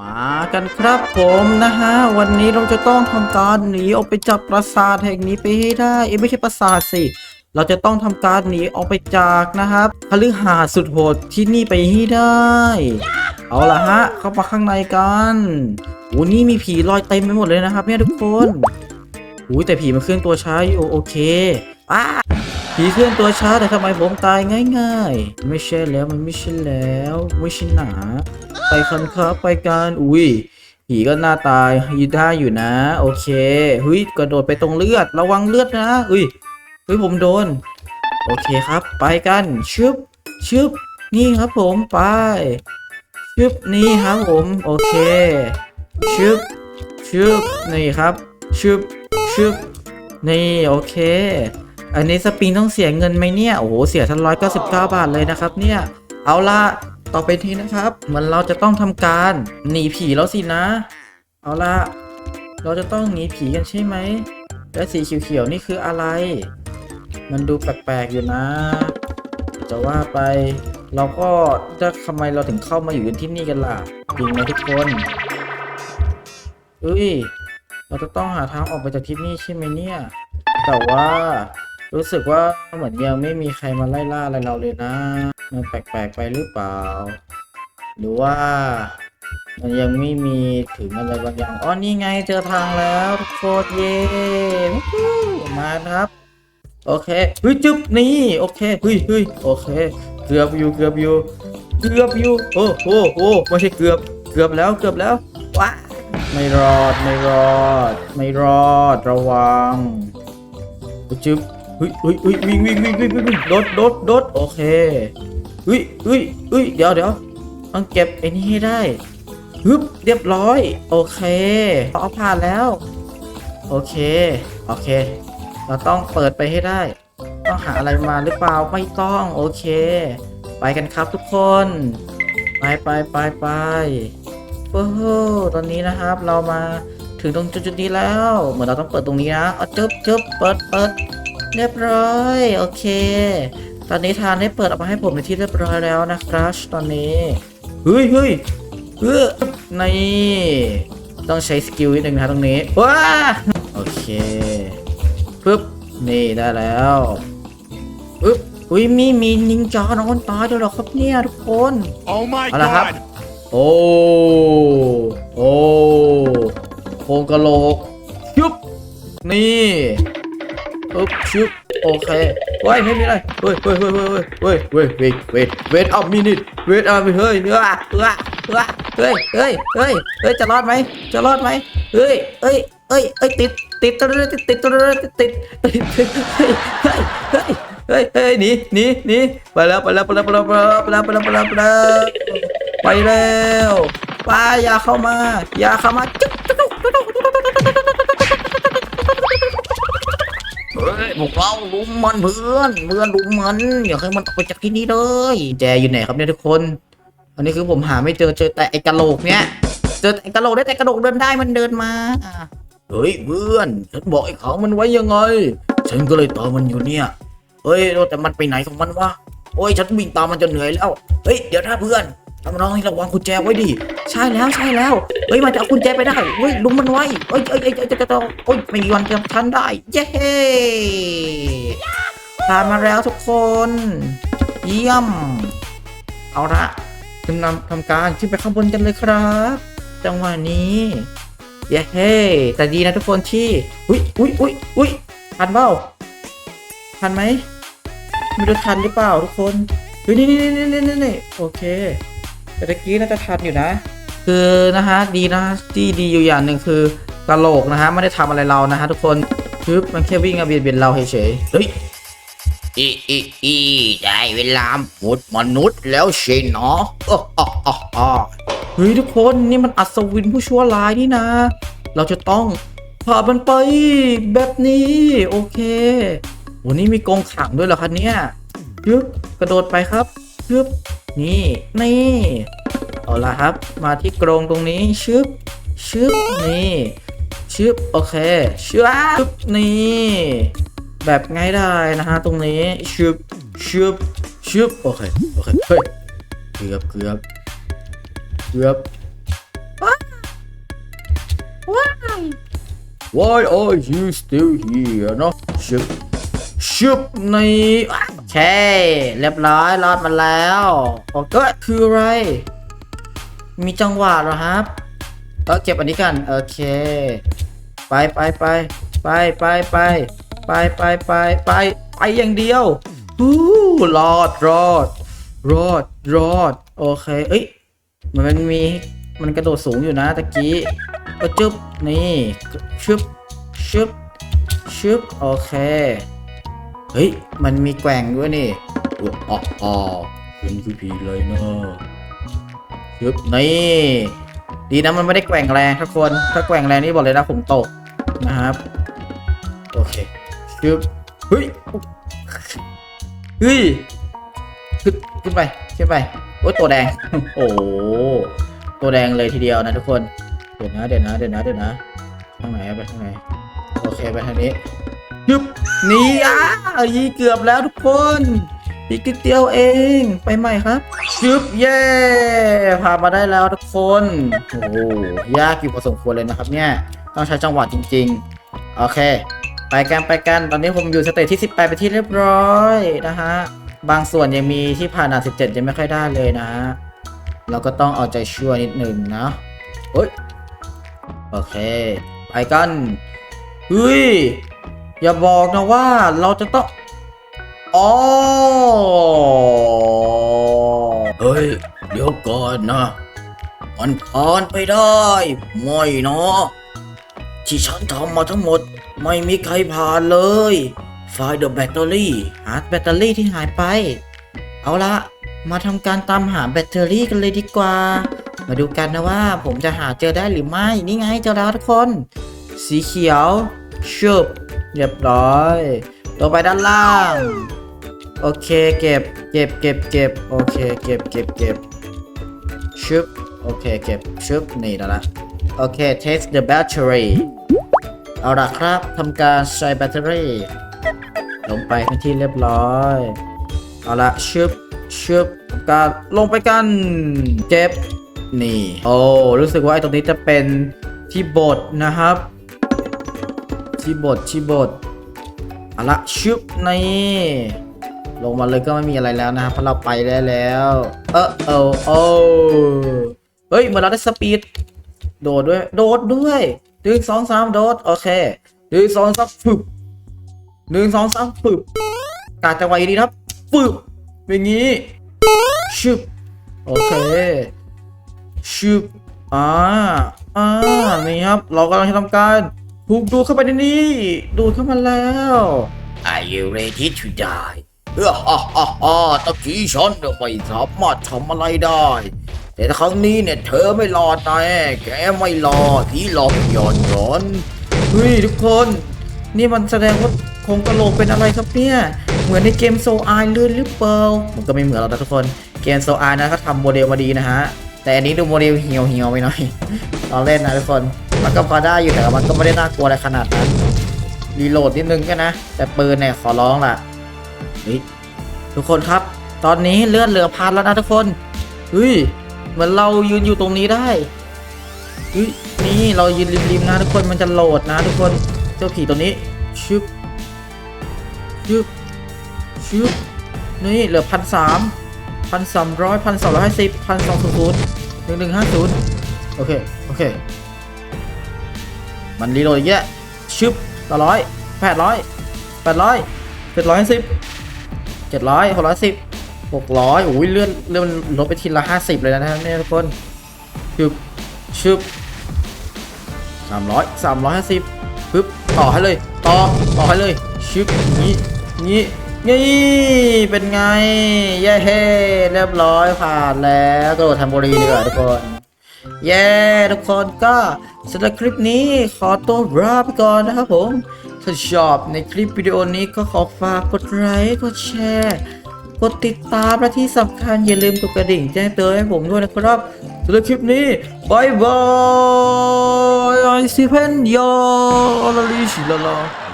มากันครับผมนะฮะ วันนี้เราจะต้องทำการหนีออกไปจากปราสาทแห่งนี้ไปให้ได้เอ้ยไม่ใช่ปราสาทสิเราจะต้องทำการหนีออกไปจากนะครับคฤหาสน์สุดโหดที่นี่ไปให้ได้ เอาละฮะ เข้ามาข้างในกันโอ้นี่มีผีลอยเต็มไปหมดเลยนะครับ เนี่ยทุกคนอุ้ยแต่ผีมันเคลื่อนตัวช้าอยู่โอเคอ้าผีเคลื่อนตัวช้าแต่ทำไมผมตายง่าย ๆ ไม่ใช่แล้วมันไม่ใช่แล้วไม่ใช่หนา ไปกันครับไปกันอุ้ยผีก็หน้าตายยืนได้อยู่นะ โอเคเฮ้ยกระโดดไปตรงเลือดระวังเลือดนะอุ้ยเฮ้ยผมโดน โอเคครับ ไปกันชึบชึบนี่ครับผมไปชึบนี่ครับผม โอเคชึบชึบนี่ครับชึบชึบนี่โอเค อันนี้สปริงต้องเสียเงินไหมเนี่ย โอ้โห เสียทั้งร้อยเก้าสิบเก้าบาทเลยนะครับเนี่ย เอาละ ต่อไปทีนะครับ เหมือนเราจะต้องทำการหนีผีแล้วสินะ เอาละเราจะต้องหนีผีกันใช่ไหม และสีเขียวๆนี่คืออะไร มันดูแปลกๆอยู่นะ จะว่าไป เราก็จะทำไมเราถึงเข้ามาอยู่ที่นี่กันล่ะจริงไหมทุกคนเอ้ย เราจะต้องหาทางออกไปจากที่นี่ใช่ไหมเนี่ย แต่ว่ารู้สึกว่าเหมือนยังไม่มีใครมาไล่ล่าอะไรเราเลยนะ มันแปลกๆไปหรือเปล่า หรือว่า มันยังไม่มีถึงอะไรบางอย่างอ๋อนี่ไงเจอทางแล้วทุกคนเย้วู้ฮู้มาครับ โอเคเฮ้ยจุ๊บนี่โอเคเฮ้ยเฮ้ยโอเค เกือบอยู่เกือบอยู่เกือบอยู่โอ้โอ้โอ้ไม่ใช่เกือบเกือบแล้วเกือบแล้วว้าไม่รอดไม่รอด ไม่รอดระวังจุ๊บเฮ้ยเฮ้ยเฮ้ยวิ่งวิ่งวิ่งวิ่งวิ่งวิ่งโดดโดดโดดโอเค เฮ้ยเฮ้ยเฮ้ยเดี๋ยวเดี๋ยวต้องเก็บไอ้นี่ให้ได้ฮึบเรียบร้อย โอเคเอาผ่านแล้ว โอเค โอเค เราต้องเปิดไปให้ได้ ต้องหาอะไรมาหรือเปล่าไม่ต้อง โอเค ไปกันครับทุกคน ไปไปไปไปโอ้โหตอนนี้นะครับเรามาถึงตรงจุดนี้แล้ว เหมือนเราต้องเปิดตรงนี้นะเอาจึ๊บจึ๊บเปิดเปิดเรียบร้อย โอเค ตอนนี้ทานได้เปิดออกมาให้ผมในที่เรียบร้อยแล้วนะครับตอนนี้เฮ้ยเฮ้ยเฮ้ยนี่ต้องใช้สกิลนิดนึงนะตรงนี้ว้าโอเคปึ๊บนี่ได้แล้วปึ๊บอุ้ยมีมีนินจานอนตายด้วยเหรอครับเนี่ยทุกคน Oh my เอาละครับ god! โอ้โอ้โครงกะโหลกชุบนี่ปึ๊บชุบ โอเคเฮ้ยไม่มีอะไรเฮ้ยเฮ้ยเฮ้ยเฮ้ยเฮ้ยเฮ้ยเฮ้ยเวทเวทเวทอัพมินิทเวทอัพเฮ้ยเนื้อเนื้อเนื้อเฮ้ยเฮ้ยเฮ้ยเฮ้ยจะรอดไหมจะรอดไหมเฮ้ยเฮ้ยเฮ้ยเฮ้ยติดติดตัวติดติดตัวติดติดติดเฮ้ยเฮ้ยเฮ้ยเฮ้ยเฮ้ยหนีหนีหนีไปแล้วไปแล้วไปแล้วไปแล้วไปแล้วไปแล้วไปแล้วไปแล้วไปแล้วไปอย่าเข้ามาอย่าเข้ามาจุ๊บ เฮ้ยพวกเราลุมมันเพื่อนเพื่อนลุมมันอย่าให้มันออกไปจากที่นี่เลยแจอยู่ไหนครับเนี่ยทุกคน อันนี้คือผมหาไม่เจอเจอแต่ไอ้กะโหลกเนี่ยเจอแต่ไอ้กะโหลกได้แต่กระโหลกเดินได้มันเดินมาเฮ้ยเพื่อนฉันบอกไอ้เขามันไว้ยังไง ฉันก็เลยตามมันอยู่เนี่ยเฮ้ยแต่มันไปไหนของมันวะโอ้ยฉันวิ่งตามมันจนเหนื่อยแล้วเฮ้ยเดี๋ยวถ้าเพื่อน น้องให้ระวังกุญแจไว้ดิใช่แล้วใช่แล้วเฮ้ยมันจะเอากุญแจไปได้เฮ้ยลุมมันไว้เฮ้ยเฮ้ยเฮ้ยเฮ้ยเฮ้ยเฮ้ยเฮ้ยไม่มีวันจะทันได้เย้ผ่านมาแล้วทุกคน เยี่ยม เอาละขึ้นำทำการขึ้นไปข้างบนกันเลยครับ จังหวะนี้เย้แต่ดีนะทุกคนที่อุ้ยอุ้ยอุ้ยอุ้ยทันเปล่าทันไหมไม่รู้ทันหรือเปล่าทุกคนเฮ้ยนี่นี่นี่นี่นี่โอเค แต่ตะกี้น่าจะทันอยู่นะ คือนะฮะดีนะที่ดีอยู่อย่างหนึ่งคือกะโหลกนะฮะไม่ได้ทำอะไรเรานะฮะทุกคนคือมันแค่วิ่งมาเบียดเบียนเราเฉยๆเฮ้ยอีอีอีได้เวลาหมดมนุษย์แล้วใช่เนาะอ้ออ้ออ้ออ้อเฮ้ยทุกคนนี่มันอัศวินผู้ชั่วร้ายนี่นะ เราจะต้องผ่ามันไปแบบนี้ โอเควันนี้มีกรงขังด้วยเหรอคะเนี่ยยึบกระโดดไปครับยึบ นี่นี่เอาละครับ มาที่กรงตรงนี้ชึบชึบนี่ชึบโอเคชึบนี่แบบง่ายได้นะฮะตรงนี้ชึบชึบชึบโอเคโอเคเฮ้ยเกือบเกือบเกือบว้าย Why are you still here นาะชึบชึบนี่ อะโอเคเรียบร้อยรอดมาแล้วโอเคคืออะไร มีจังหวะเหรอครับเออเก็บอันนี้กัน โอเค ไปไปไปไปไปไปไปไปไปไปไปอย่างเดียวฮู้รอดรอด รอดรอด โอเค เอ้ยเหมือนมันมีมันกระโดดสูงอยู่นะตะกี้เออจึ๊บนี่ชึบชึบชึบโอเค เฮ้ย มันมีแกว่งด้วยนี่อ๋ออ๋อเป็นคือผีเลยเนาะชึบนี่ ดีนะมันไม่ได้แกว่งแรงทุกคน ถ้าแกว่งแรงนี่บอกเลยนะผมตกนะครับ โอเคชึบเฮ้ย เฮ้ย ขึ้นขึ้นไปขึ้นไป โอ้ตัวแดง โอ้โหตัวแดงเลยทีเดียวนะทุกคน เดี๋ยวนะ เดี๋ยวนะ เดี๋ยวนะ เดี๋ยวนะ ทางไหนไปทางไหน โอเคไปทางนี้ ยึบนี่อะยีเกือบแล้วทุกคนอีกนิดเดียวเองไปใหม่ครับยึบเย่ผ่านมาได้แล้วทุกคนโอ้โหยากอยู่พอสมควรเลยนะครับเนี่ยต้องใช้จังหวะจริง ๆ โอเค ไปกันไปกันตอนนี้ผมอยู่สเตจที่ 18 ไปที่เรียบร้อยนะฮะบางส่วนยังมีที่ผ่านด่าน17 ยังไม่ค่อยได้เลยนะ เราก็ต้องเอาใจช่วยนิดหนึ่งนะเฮ้ย โอเค ไปกันเฮ้ย อย่าบอกนะว่าเราจะต้องอ๋อเฮ้ย เดี๋ยวก่อนนะ มันผ่านไปได้ ไม่เนาะที่ฉันทำมาทั้งหมด ไม่มีใครผ่านเลยไฟล์เดอะแบตเตอรี่หาแบตเตอรี่ที่หายไป เอาละ มาทำการตามหาแบตเตอรี่กันเลยดีกว่า มาดูกันนะว่าผมจะหาเจอได้หรือไม่ นี่ไงเจอแล้วทุกคน สีเขียวชุบ เรียบร้อยลงไปด้านล่าง โอเคเก็บ เก็บเก็บเก็บโอเคเก็บเก็บเก็บชุบโอเคเก็บชุบนี่แล้วละโอเค test the battery เอาละครับทำการใส่แบตเตอรี่ ลงไปเป็นที่เรียบร้อย เอาละชึบชึบการลงไปกันเจ็บนี่ โอ้ รู้สึกว่าไอ้ตรงนี้จะเป็นที่บดนะครับ ที่บดที่บดเอาละชึบนี่ลงมาเลยก็ไม่มีอะไรแล้วนะครับเพราะเราไปได้แล้ว เออเออโอ้เฮ้ยเหมือนเราได้สปีดโดดด้วย โดดด้วยหนึ่งสองสามโดดโอเคหนึ่งสองสามฟึบหนึ่งสองสามฟึบกาจังหวะดีครับฟึบเป็นงี้ชึบโอเคชึบอ่าอ่านี่ครับ เรากำลังจะทำการ ถูกดูดเข้าไปในนี้ ดูดเข้ามาแล้ว Are you ready to die เออฮ่าฮ่าฮ่าตะกี้ฉันเนี่ยไม่สามารถทำอะไรได้ แต่ครั้งนี้เนี่ยเธอไม่รอดแน่แกไม่รอดที่หลอกหย่อนหย่อนเฮ้ยทุกคน นี่มันแสดงว่าโครงกระโหลกเป็นอะไรครับเนี่ยเหมือนในเกมโซอายเลยหรือเปล่ามันก็ไม่เหมือนเรานะทุกคน เกมโซอายนะเขาทำโมเดลมาดีนะฮะ แต่อันนี้ดูโมเดลเหี่ยวเหี่ยวๆไปหน่อยเราเล่นนะทุกคน มันก็พอได้อยู่แต่มันก็ไม่ได้น่ากลัวอะไรขนาดนั้นรีโหลดนิดนึงก็นะ แต่ปืนเนี่ยขอร้องล่ะเฮ้ยทุกคนครับ ตอนนี้เลือดเหลือพันแล้วนะทุกคนเฮ้ยเหมือนเรายืนอยู่ตรงนี้ได้เฮ้ยนี่เรายืนริมๆนะทุกคนมันจะโหลดนะ ทุกคนเจ้าผีตัวนี้ชึบชึบชึบนี่เหลือพันสามพันสามร้อยพันสองร้อยห้าสิบพันสองศูนย์หนึ่งหนึ่งห้าศูนย์โอเค โอเค มันรีโหลดอย่างเงี้ยชึบต่อร้อยแปดร้อยแปดร้อยเจ็ดร้อยสิบเจ็ดร้อยหกร้อยสิบหกร้อยโอ้ยเลื่อนเลื่อนลดไปทีละห้าสิบเลยนะเนี่ยทุกคนชึบชึบสามร้อยสามร้อยห้าสิบปึ๊บต่อให้เลย ต่อ ต่อให้เลยชึบงี้งี้นี่เป็นไงเย้เฮ้เรียบร้อยผ่านแล้วกระโดดทมโบรีดีกว่าทุกคน เย้ทุกคนก็สำหรับคลิปนี้ขอตัวลาไปก่อนนะครับผม ถ้าชอบในคลิปวิดีโอนี้ก็ขอฝากกดไลค์กดแชร์กดติดตามและที่สำคัญอย่าลืมกดกระดิ่งแจ้งเตือนให้ผมด้วยนะครับสำหรับคลิปนี้บายบายไอซีเพนยอลาลิชิลาลา